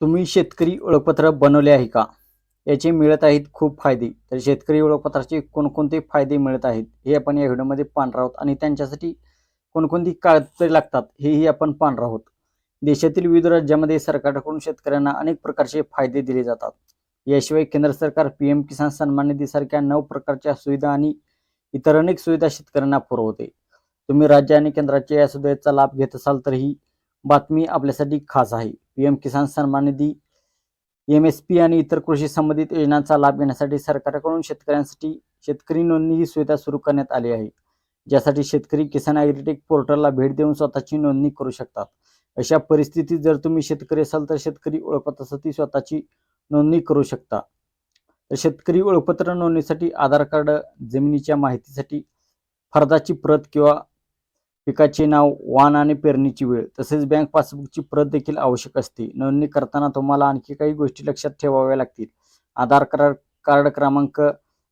तुम्ही शेतकरी ओळखपत्र बनवले आहे का? याचे मिळत आहेत खूप फायदे. तर शेतकरी ओळखपत्राचे कोणकोणते फायदे मिळत आहेत हे आपण या व्हिडिओमध्ये पाहणार आहोत. आणि त्यांच्यासाठी कोणकोणती कागदपत्रे लागतात हेही आपण पाहणार आहोत. देशातील विविध राज्यामध्ये सरकारकडून शेतकऱ्यांना अनेक प्रकारचे फायदे दिले जातात. याशिवाय केंद्र सरकार पी एम किसान सन्मान निधीसारख्या नऊ प्रकारच्या सुविधा आणि इतर अनेक सुविधा शेतकऱ्यांना पुरवते. तुम्ही राज्य आणि केंद्राच्या या सुविधेचा लाभ घेत असाल तर ही बातमी आपल्यासाठी खास आहे. पी एम किसान सन्मान निधी एम एस पी आणि इतर कृषी संबंधित योजनांचा लाभ घेण्यासाठी सरकारकडून शेतकऱ्यांसाठी शेतकरी नोंदणी ही सुविधा सुरू करण्यात आली आहे. ज्यासाठी शेतकरी किसान ॲग्रीटेक पोर्टलला भेट देऊन स्वतःची नोंदणी करू शकतात. अशा परिस्थितीत जर तुम्ही शेतकरी असाल तर शेतकरी ओळखपत्रासाठी स्वतःची नोंदणी करू शकता. तर शेतकरी ओळखपत्र नोंदणीसाठी आधार कार्ड जमिनीच्या माहितीसाठी फर्दाची प्रत किंवा पिकाचे नाव वाण आणि पेरणीची वेळ तसेच बँक पासबुकची प्रत देखील आवश्यक असते. नोंदणी करताना तुम्हाला आणखी काही गोष्टी लक्षात ठेवाव्या लागतील. आधार कार्ड कार्ड क्रमांक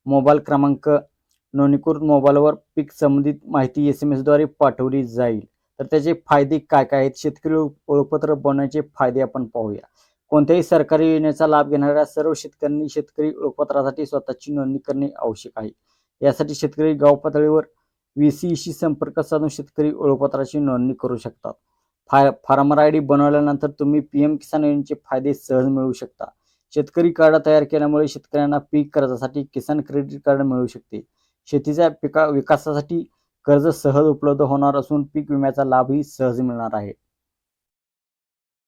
मोबाईल क्रमांक नोंदणीकृत मोबाईलवर पीक संबंधित माहिती एस एम एसद्वारे पाठवली जाईल. तर त्याचे फायदे काय काय आहेत? शेतकरी ओळखपत्र बनवण्याचे फायदे आपण पाहूया. कोणत्याही सरकारी योजनेचा लाभ घेणाऱ्या सर्व शेतकऱ्यांनी शेतकरी ओळखपत्रासाठी स्वतःची नोंदणी करणे आवश्यक आहे. यासाठी शेतकरी गाव पातळीवर व्हीसीशी संपर्क साधून शेतकरी ओळखपत्राची नोंदणी करू शकतात. फार फार्मर आय डी बनवल्यानंतर तुम्ही पी एम किसान योजनेचे फायदे सहज मिळवू शकता. शेतकरी कार्ड तयार केल्यामुळे शेतकऱ्यांना पीक कर्जासाठी किसान क्रेडिट कार्ड मिळू शकते. शेतीच्या पिका विकासासाठी कर्ज सहज उपलब्ध होणार असून पीक विम्याचा लाभही सहज मिळणार आहे.